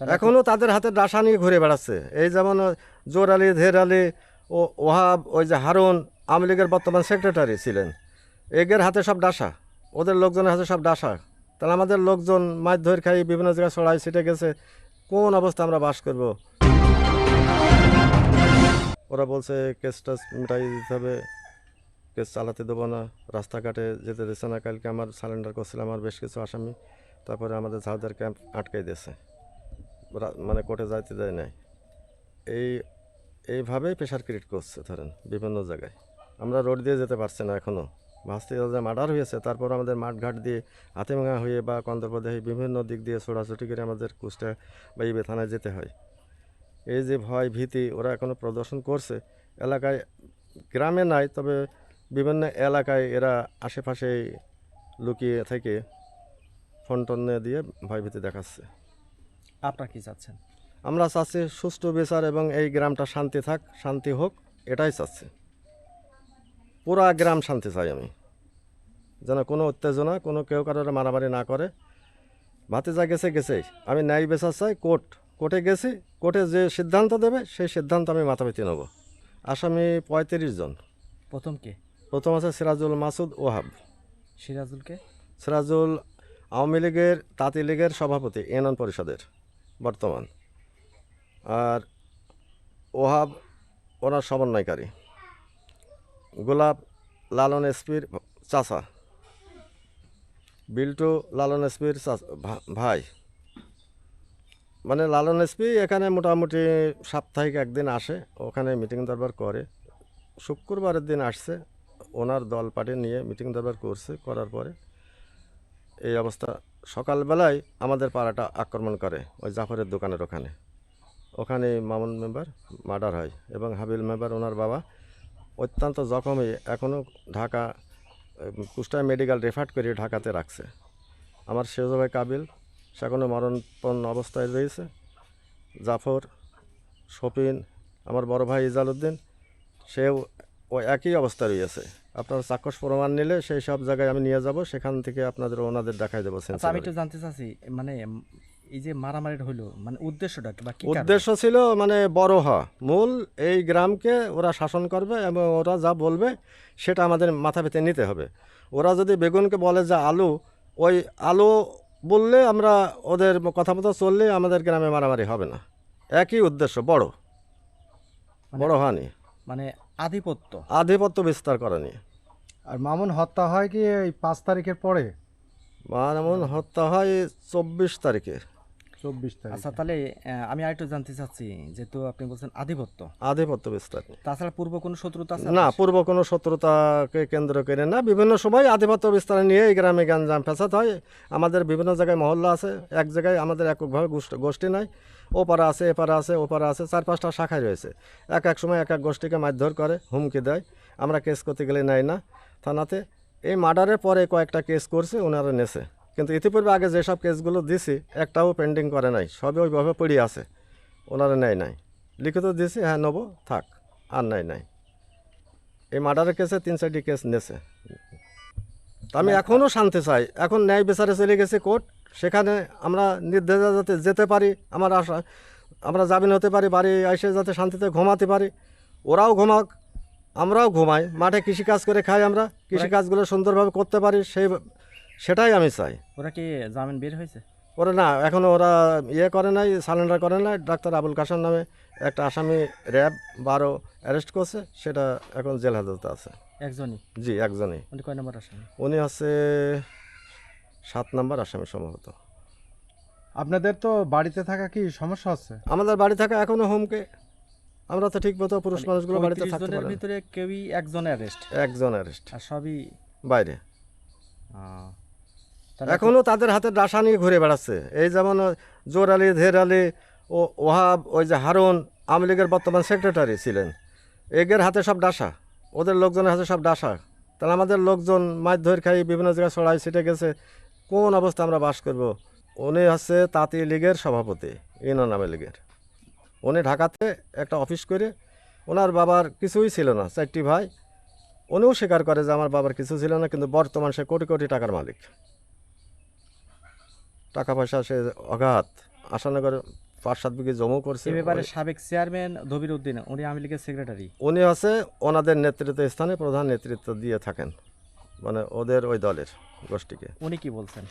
এখনও তাদের হাতে ডাসা নিয়ে ঘুরে বেড়াচ্ছে। এই যেমন জোর আলী, ধের আলী, ও ওহাব, ওই যে হারুন, আওয়ামী লীগের বর্তমান সেক্রেটারি ছিলেন। এগের হাতে সব ডাসা। ওদের লোকজনের হাতে সব ডাসা। তাহলে আমাদের লোকজন মাছ ধরে খাই, বিভিন্ন জায়গায় ছড়াই ছিটে গেছে। কোন অবস্থা আমরা বাস করব? ওরা বলছে কেসটা মিটাই দিতে হবে। কেস চালাতে দেবো না। রাস্তাঘাটে যেতে দিচ্ছে না। কালকে আমার সারেন্ডার করছিলাম আমার বেশ কিছু আসামি। তারপরে আমাদের ঝাউদার ক্যাম্প আটকাই দিয়েছে। মানে কোর্টে যাইতে দেয় নাই। এই, এইভাবেই প্রেশার ক্রিয়েট করছে, ধরেন, বিভিন্ন জায়গায়। আমরা রোড দিয়ে যেতে পারছি না এখনও ভাস্তি যে মার্ডার হয়েছে, তারপর আমাদের মাঠঘাট দিয়ে হাতিভাঙা হয়ে বা কন্দরপদে হয়ে বিভিন্ন দিক দিয়ে ছোড়াছুটি করে আমাদের কুষ্টা বা ইবে থানায় যেতে হয়। এই যে ভয়, ভীতি, ওরা এখনও প্রদর্শন করছে। এলাকায়, গ্রামে নাই, তবে বিভিন্ন এলাকায় এরা আশেপাশে লুকিয়ে থেকে ফোন টোন দিয়ে ভয় ভীতি দেখাচ্ছে। আপনারা কি চাচ্ছেন? আমরা চাচ্ছি সুষ্ঠু বিচার এবং এই গ্রামটা শান্তি থাক শান্তি হোক এটাই চাচ্ছি। পুরা গ্রাম শান্তি চাই আমি। যেন কোনো উত্তেজনা কোনো কেউ কারোর মারামারি না করে। ভাতিজা গেছে গেছেই। আমি ন্যায় বিচার চাই কোর্ট কোর্টে গেছি কোর্টে যে সিদ্ধান্ত দেবে সেই সিদ্ধান্ত আমি মাথা পেতে নেব। আসামি পঁয়ত্রিশ জন। প্রথম কে? প্রথম আছে সিরাজুল মাসুদ ওহাব। সিরাজুলকে সিরাজুল আওয়ামী লীগের তাঁতি লীগের সভাপতি ইউনিয়ন পরিষদের। বর্তমান। আর ওহাব ওনার সমন্বয়কারী। গোলাপ লালন এসপির চাচা। বিল্টু লালন এসপির ভাই। মানে লালন এসপি এখানে মোটামুটি সাপ্তাহিক একদিন আসে, ওখানে মিটিং দরবার করে। শুক্রবারের দিন আসছে, ওনার দল পার্টি নিয়ে মিটিং দরবার করছে, করার পরে এই অবস্থা সকালবেলায় আমাদের পাড়াটা আক্রমণ করে ওই জাফরের দোকানের ওখানে। ওখানে মামুন মেম্বার মার্ডার হয় এবং হাবিল মেম্বার, ওনার বাবা অত্যন্ত জখমে এখনও ঢাকা কুষ্টায় মেডিকেল রেফার করে ঢাকাতে রাখছে। আমার সেজ ভাই কাবিল, সে এখনও মরণপন্ন অবস্থায় রয়েছে। জাফর শপিন আমার বড় ভাই ইজালউদ্দিন, সেও ও একই অবস্থা রয়েছে। আপনার চাক্ষুষ প্রমাণ নিলে সেই সব জায়গায় আমি নিয়ে যাব সেখান থেকে আপনাদের ওনাদের দেখাই দেবো আচ্ছা আমি। একটু জানতে চাচ্ছি মানে এই যে মারামারিটা হইল মানে উদ্দেশ্যটা কি বা উদ্দেশ্য ছিল মানে বড় হওয়া। মূল এই গ্রামকে ওরা শাসন করবে এবং ওরা যা বলবে সেটা আমাদের মাথা পেতে নিতে হবে। ওরা যদি বেগুনকে বলে যে আলু ওই আলু বললে আমরা ওদের কথা মতো চললে আমাদের গ্রামে মারামারি হবে না। একই উদ্দেশ্য বড়। বড় হানি মানে আধিপত্য। আধিপত্য বিস্তার করা নিয়ে আর মামুন হত্যা হয় কি এই পাঁচ তারিখের পরে? মারামুন হত্যা হয় চব্বিশ তারিখে চব্বিশ তারিখ। আচ্ছা তাহলে আমি আরেকটু জানতে চাচ্ছি যেহেতু আপনি বলছেন আধিপত্য। আধিপত্য বিস্তার তাছাড়া পূর্ব কোনো শত্রুতা আছে? না পূর্ব কোনো শত্রুতাকে কেন্দ্র করে না। বিভিন্ন সময় আধিপত্য বিস্তার নিয়ে এই গ্রামে গ্যাঞ্জাম ফেসাদ হয়। আমাদের বিভিন্ন জায়গায় মহল্লা আছে। এক জায়গায় আমাদের এককভাবে গোষ্ঠ- গোষ্ঠী নাই। ও পারা আছে এ পারা আছে ও পারা আছে চার পাঁচটা শাখায় রয়েছে। এক এক সময় এক এক গোষ্ঠীকে মারধর করে হুমকি দেয়। আমরা কেস করতে গেলে নেয় না। থানাতে এই মার্ডারের পরে কয়েকটা কেস করছে ওনারা নেছে। কিন্তু ইতিপূর্বে আগে যেসব কেসগুলো দিছি একটাও পেন্ডিং করে নাই। সবই ওইভাবে পড়ে আছে। ওনারা নেয় নাই। লিখিত দিয়েছি হ্যাঁ নেব থাক আর নাই নাই। এই মার্ডারের কেসে তিন চারটি কেস নেছে। তা আমি এখনও শান্তি চাই। এখন ন্যায় বিচারে চলে গেছে কোর্ট। সেখানে আমরা নির্দেশে যাতে যেতে পারি আমার আশা আমরা জামিন হতে পারি বাড়ি এসে যাতে শান্তিতে ঘুমাতে পারি। ওরাও ঘুমাক আমরাও ঘুমাই। মাঠে কৃষিকাজ করে খাই আমরা। কৃষিকাজগুলো সুন্দরভাবে করতে পারি সেই সেটাই আমি চাই। ওরা কি জামিন বের হয়েছে? ওরা না এখনও ওরা ইয়ে করে নাই সারেন্ডার করে নাই। ডাক্তার আবুল কাসার নামে একটা আসামি র্যাব বারো অ্যারেস্ট করছে সেটা এখন জেল হাজতে আছে। একজনই? জি একজনই। উনি কয় নম্বর আসামি? উনি হচ্ছে সাত নম্বর আসামি সম্ভবত। আপনাদের তো বাড়িতে থাকা কি সমস্যা হচ্ছে? আমাদের বাড়ি থাকা এখনও হোমকে। আমরা তো ঠিক মতো পুরুষ মানুষগুলো বাড়িতে 35 থাকতে পারে না। ভিতরে কেউই একজনের অ্যারেস্ট একজন অ্যারেস্ট আর সবই বাইরে। এখনও তাদের হাতে ডাসা নিয়ে ঘুরে বেড়াচ্ছে। এই যেমন জোর আলী ধের আলী ও ওহাব ওই যে হারুন আওয়ামী লীগের বর্তমান সেক্রেটারি ছিলেন। এগের হাতে সব ডাসা ওদের লোকজনের হাতে সব ডাসা। তাহলে আমাদের লোকজন মাছ ধরে খাই বিভিন্ন জায়গায় ছড়াই ছিটে গেছে কোন অবস্থা আমরা বাস করব? উনি হচ্ছে তাঁতি লীগের সভাপতি ইউনিয়ন আওয়ামী লীগের। উনি ঢাকাতে একটা অফিস করে ওনার বাবার কিছুই ছিল না চারটি ভাই। উনিও স্বীকার করে যে আমার বাবার কিছু ছিল না কিন্তু বর্তমান সে কোটি কোটি টাকার মালিক। টাকা পয়সা সে অগাধ। আশানগর পাঁচ সাত বিঘে জমও করছে। এ ব্যাপারে সাবেক চেয়ারম্যান দবির উদ্দিন উনি আওয়ামী লীগের সেক্রেটারি। উনি আছে ওনাদের নেতৃত্ব স্থানে প্রধান নেতৃত্ব দিয়ে থাকেন। মানে ওদের ওই দলের গোষ্ঠীকে। উনি কি বলছেন?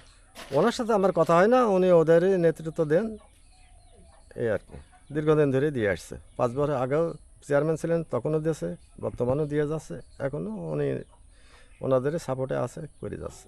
ওনার সাথে আমার কথা হয় না উনি ওদেরই নেতৃত্ব দেন। এই আর কি। দীর্ঘদিন ধরে দিয়ে আসছে। পাঁচ বছর আগেও চেয়ারম্যান ছিলেন তখনও দিয়েছে বর্তমানেও দিয়ে যাচ্ছে। এখনও উনি ওনাদেরই সাপোর্টে আছে করে যাচ্ছে।